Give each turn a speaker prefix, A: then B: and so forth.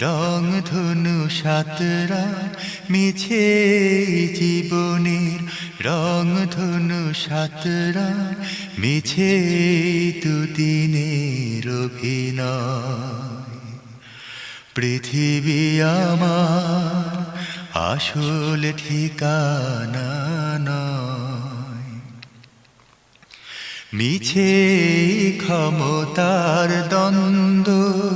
A: রং ধনু সাতরা মিছে জীবনের। রং ধনু সাতরা মিছে দুদিনের অভিনয়। পৃথিবী আমার আসল ঠিকানা নয়। মিছে ক্ষমতার দ্বন্দ্ব